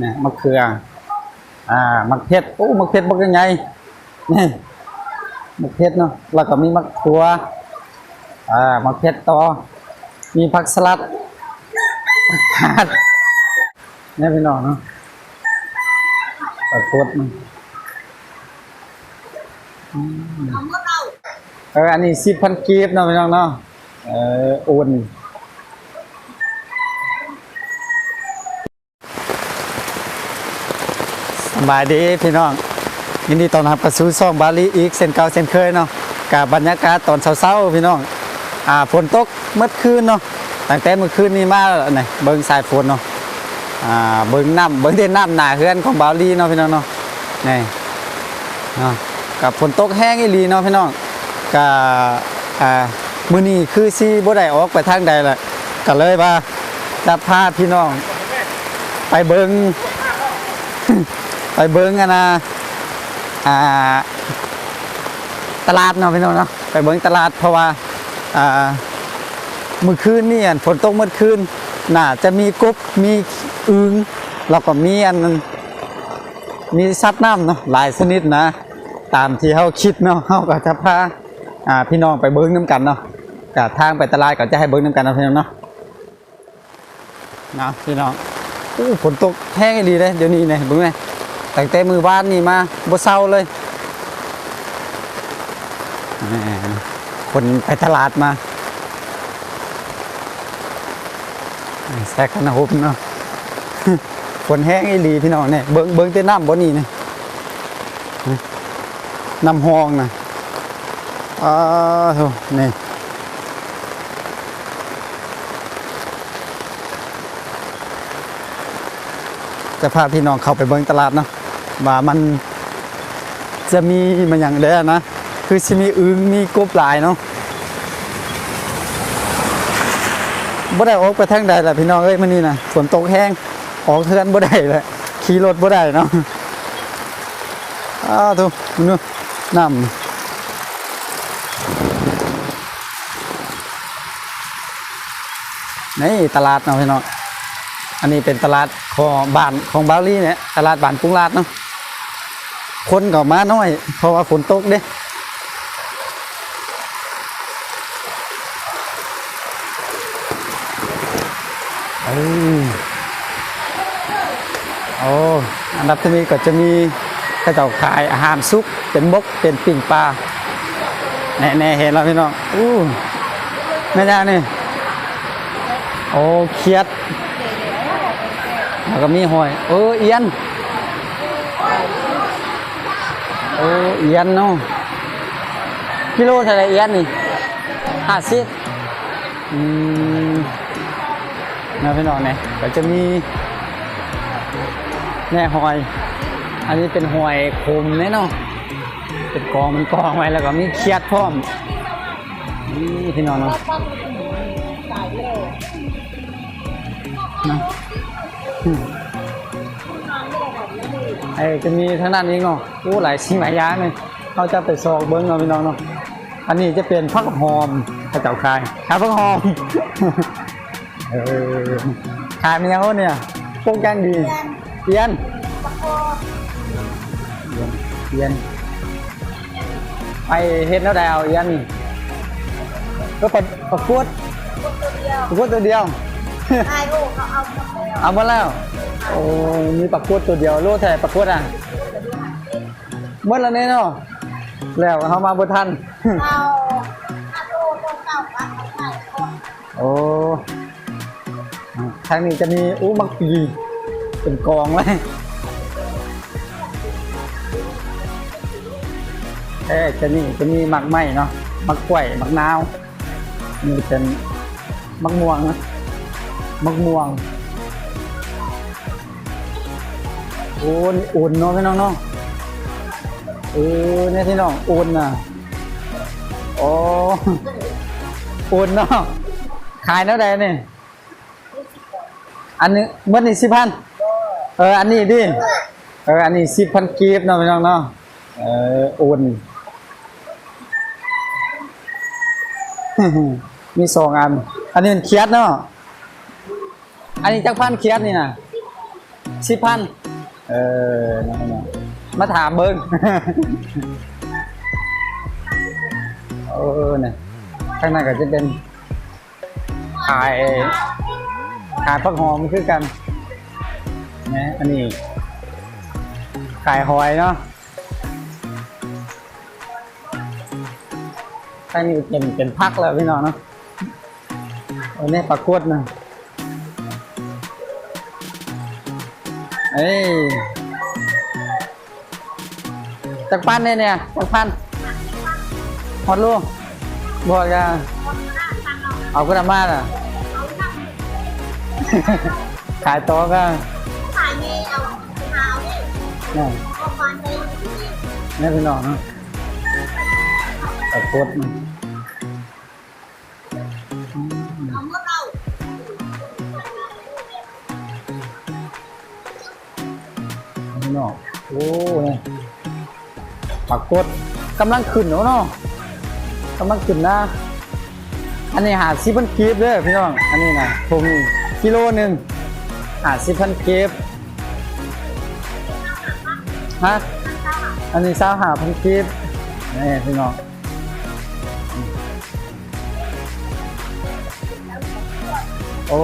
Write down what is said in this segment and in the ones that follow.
นี่มะเขือ อ่ามะเขือโอ้มะเขือบักยังไงนี่มะเขือเนาะแล้วก็มีมะขัวอ่ามะเขือต่อมีผักสลัดผักกาดนี่พี่น้องเนาะผักกดมันอืมเอออันนี้สิบพันกีบเนาะพี่น้องเนาะเออโอน สบายดีพี่น้อง ยินดีต้อนรับกระสู่ซ่องบาลีอีกเส้นเก่าเส้นเคยเนาะกับบรรยากาศตอนเช้าๆพี่น้องอ่าฝนตกเมื่อคืนเนาะตั้งแต่เมื่อคืนนี้มาแล้วนี่เบิ่งสายฝนเนาะอ่าเบิ่งน้ำเบิ่งเด่นน้ำหนาเฮือนของบาลีเนาะพี่น้องเนาะนี่เนาะกับฝนตกแห้งอีหลีเนาะพี่น้องกับอ่ามื้อนี้คือสิบ่ได้ออกไปทางใดแหละก็เลยว่าจะพาพี่น้อง ไปเบิ่ง ไปเบิ้งกันนะอ่าตลาดเนาะพี่น้องเนาะไปเบิ้งตลาดเพราะว่าอ่าเมื่อคืนนี่อันฝนตกเมื่อคืนน่าจะมีกบมีอึงแล้วก็มีอันมีสัตว์น้ำเนาะหลายชนิดนะ ตามที่เขาคิดเนาะเขาก็จะพาอ่าพี่น้องไปเบิ้งน้ำกันเนาะกับทางไปตลาดก็จะให้เบิ้งน้ำกันนะพี่น้องเนาะนะพี่น้องอู้ฝนตกแห้งอีหลีเลยเดี๋ยวนี้เนี่ยเบิ่งไหม ตั้งแต่มือบ้านนี่มาบ่เศร้าเลยคนไปตลาดมาแซกกันนะฮุบเนาะฝนแห้งอีหลีพี่น้องเนี่ยเบิ่งเบิงแต่น้ำบ่นี่เนี่ยน้ำหองนะอ้าวโธ่นี่จะพาพี่น้องเข้าไปเบิ่งตลาดเนาะ ว่ามันจะมีมันอย่างเด้อนะ คือสิมีอึงมีกบหลายเนาะบ่ได้ออกไปทางใดล่ะพี่น้องเอ้ยมื้อนี้น่ะฝนตกแห้งออกเทือนบ่ได้เลยขี่รถบ่ได้เนาะอ้าวทุนู่นน้ำนี่ตลาดเนาะพี่น้อง อันนี้เป็นตลาดของบ้านของบาลีเนี่ยตลาดบ้านกรุงลาดเนาะ คนก็มาน้อย เพราะว่าฝนตกเด้เออโอ้อันดับที่นี้ก็จะมีกระเจ้าขายอาหารซุกเป็นมกเป็นปิ่งปลาแน่ๆเห็นแล้วพี่น้องอู้แม่ย่านี่โอ้เครียดแล้วก็มีหอย เออเอียน เออเอียนเนาะกิโลเท่าไรเอียนนี่ห้าสิบอืมนะพี่น้องเนี่ยก็จะมีแน่หอย อันนี้เป็นหอยคมเนี่ยเนาะเป็นกองมันกองไว้แล้วก็มีเคียดพร้อมนี่พี่น้องเนาะนะ ไอ้จะมีทางด้านนี้เนาะโอ้หลายสิ่งหลายอย่างเลยเขาจะไปซอกเบิ้งเนาะพี่น้องเนาะอันนี้จะเป็นผักหอมกระเจ้าคายครับผักหอมเออขายมันยังเนี่ยพวกยังดีเอียนเอียนไปเฮ็ดแล้วดาวเอียนก็ประประกวดประกวดตัวเดียว ใช่ลูกเขาเอาหมดแล้วเอามาแล้ว โอ้มีปักกวดตัวเดียวโลเท่าไหร่ปักกวดอะเมื่อแล้วเนี่ยเนาะแล้วเขามาบนทันเอาอาโลตัวเก่าปัดใส่ก่อนโอ้ทางนี้จะมีอู้มักปีเป็นกองเลยเอ๊ะจะนี่จะมีมักไหมเนาะมักกล้วยมักนาวนี่เป็นมักม่วงนะ มักม่วงโอ้นี่อุ่นเนาะพี่น้องเนาะเออเนี่ยพี่น้องอุ่นน่ะโอ้อุ่นเนาะขายเท่าไหร่เนี่ยอันนี้เมื่อนี่สิบพันเอออันนี้ดิเอออันนี้สิบพันกีบเนาะพี่น้องเนาะเอออุ่นมีสองอัน อันนี้เป็นเคียดเนาะ อันนี้จักพันเคียดนี่นะสิบพันเออนั่นๆมาถามเบิ้งเออเนี่ยข้างในก็จะเป็นขายขายผักหอมคือกันนะอันนี้ขายหอยเนาะข้างนี้เป็นเป็นพักแล้วพี่น้องเนาะอันนี้ปลากวดนะ เอ้ยจักพันเนี่ยเนี่ยจักพันฮอดลูกบอกจะเอากระมาดอะ ขายโต๊ะก็ขายเมย์เอาเท้าเนี่ยเนี่ยเอาฟันไปที่นี่นี่พี่น้องเนาะปลากวดมัน ปลากวดกำลังขึ้นเนาะเนาะกำลังขึ้นนะ อันนี้หาสิพันกีบเด้อพี่น้อง อันนี้นะถุงกิโลหนึ่งหาสิพันกีบฮะอันนี้เศร้าหาพันกีบนี่พี่น้องโอ้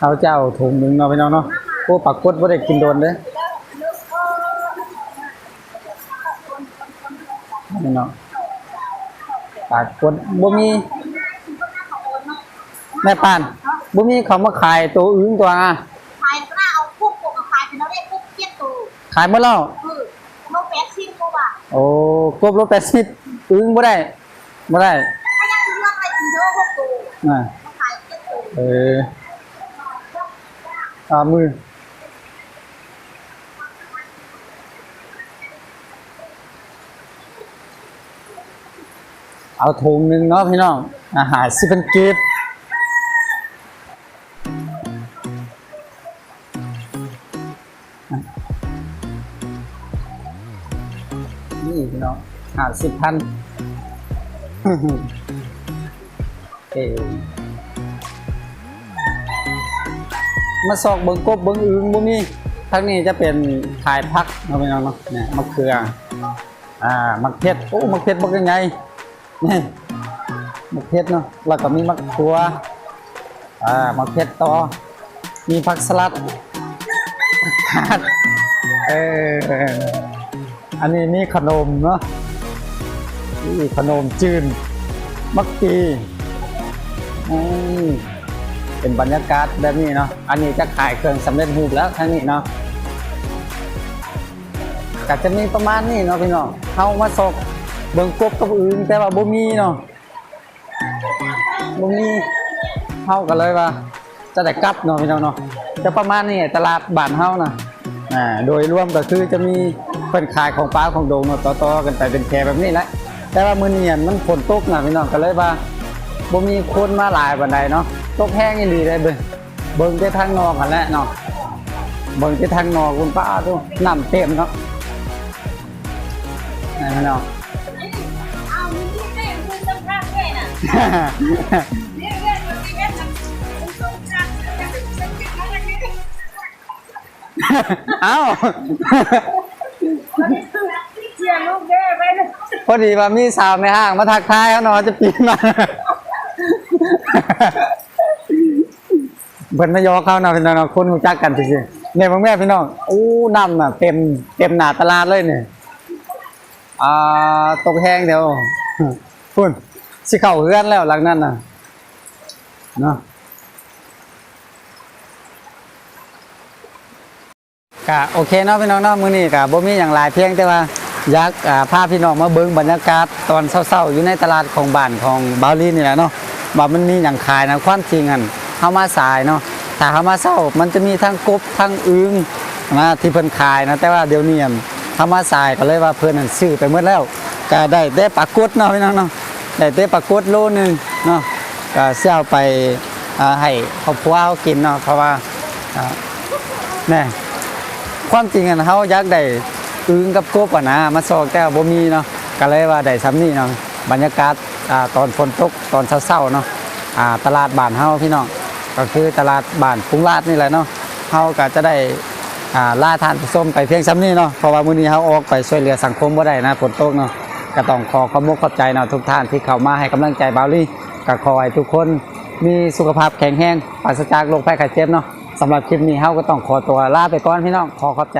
ขาเจ้าถุงหนึ่งเนาะพี่น้องเนาะโอ้ปักกดบ่ได้กินโดนเด้อแล้วลึกเออพี่น้องปักกดบ่มีแม่ปานบ่มีเขามาขายตัวอื่นตัวอะขายก็น่าเอาคุกปกขายเป็นเราได้คุกเทียบตัวขายหมดแล้วคือโลแปดสิบกว่าบาทโอ้กบรถแปดสิบอึ้งบ่ได้บ่ได้ถ้ายังซื้อว่าไปกินเยอะหกตัวอ่าเขาขายเทียบตัวเออ อ่ามือเอาถุงหนึ่งเนาะพี่น้อง อาหารสิเป็นกีบนี่พี่น้องหาสิบพันเออ มาซอกเบิงกบเบิงอึงบ่มีทางนี้จะเป็นขายพักเนาะพี่น้องเนาะเนี่ยมะเขืออ่ามักเพชรโอ้มักเพชรบักยังไงนี่มักเพชรเนาะแล้วก็มีมักทัวอ่ามักเพชรต่อมีผักสลัดผักเอออันนี้มีขนมเนาะนี่ขนมจืนมักกีอืม เป็นบรรยากาศแบบนี้เนาะ อันนี้จะขายเครื่องสำเร็จรูปแล้วทางนี้เนาะก็จะมีประมาณนี้เนาะพี่น้องเข้ามาสกเบิ่งกบกับอื่นแต่ว่าบ่มีเนาะบ่มีเฮากันเลยว่า จะได้กลับเนาะพี่น้องเนาะ จะประมาณนี้ตลาดบ้านเฮานะอ่า โดยรวมก็คือจะมีเพิ่นขายของป้าของโดงเนาะต่อๆกันไปเป็นแพรแบบนี้แหละแต่ว่ามื้อนี้อะมันฝนตกนะพี่น้องก็เลยว่าบ่มีคนมาหลายปานใดเนาะ ตกแห้งอีหลีเลยเบิ่งเบิ่งแต่ทางนอกกันแหละเนาะเบิ่งแต่ทางนอกคุณป้าดูน้ำเต็มเนาะไหนพี่น้องเอามีที่ได้คุณต้องรักด้วยนะนี่เรื่องมันที่แม่ทำคุณต้องรักจะถึงจะคิดอะไรนี่เอ้าพอดีว่ามีสาวในห้างมาทักทายเขาเนอนจะปีนมา เพิ่นมายอเขานาะพี่น้องคนรู้จักกันจริงๆเนี่ยพ่อแม่พี่น้องอู้น้ำน่ะเต็มเต็มหนาตลาดเลยเนี่ยอ่าตกแห้งเดี๋ยวคุณสิเข้าเฮือนแล้วหลังนั้นน่ะเนาะก็โอเคเนาะพี่น้องเนาะมื้อนี้ก็บ่มีหยังหลายเพียงแต่ว่าอยากอ่าพาพี่น้องมาเบิ่งบรรยากาศตอนเช้าๆอยู่ในตลาดของบ้านของบาลีนี่แหละเนาะว่ามันมีหยังขายนะความจริงหั่น เฮามาสายเนาะถ้าเฮามาเช้ามันจะมีทั้งกบทั้งอึงนะที่เพิ่นขายนะแต่ว่าเดี๋ยวนี้อั่นเฮามาสายก็เลยว่าเพิ่นนั่นซื้อไปหมดแล้วก็ได้แต่ปลากดเนาะพี่น้องเนาะได้แต่ปลากดโลนึงเนาะก็สิเอาไปให้ครอบครัวเขากินเนาะเพราะว่าอ่าแน่ความจริงอะเขาอยากได้อึงกับกบอะนะมาซอกแต่บ่มีเนาะก็เลยว่าได้ซ้ำนี่เนาะบรรยากาศอ่าตอนฝนตกตอนเช้าๆเนาะอ่าตลาดบ้านเฮาพี่น้อง ก็คือตลาดบ้านกรุงลาดนี่แหละเนาะเฮาก็จะได้อ่าล่าทานผู้มไปเพียงซ้ำนี่เนาะเพราะว่ามื้อนี้เฮาออกไปช่วยเหลือสังคมบ่ได้นะฝนตกเนาะก็ต้องขอขอบคุณขอบใจเนาะทุกท่านที่เข้ามาให้กำลังใจบาวลี่ก็ขอให้ทุกคนมีสุขภาพแข็งแรงปราศจากโรคภัยไข้เจ็บเนาะสำหรับคลิปนี้เฮาก็ต้องขอตัวลาไปก่อนพี่น้องขอขอบใจ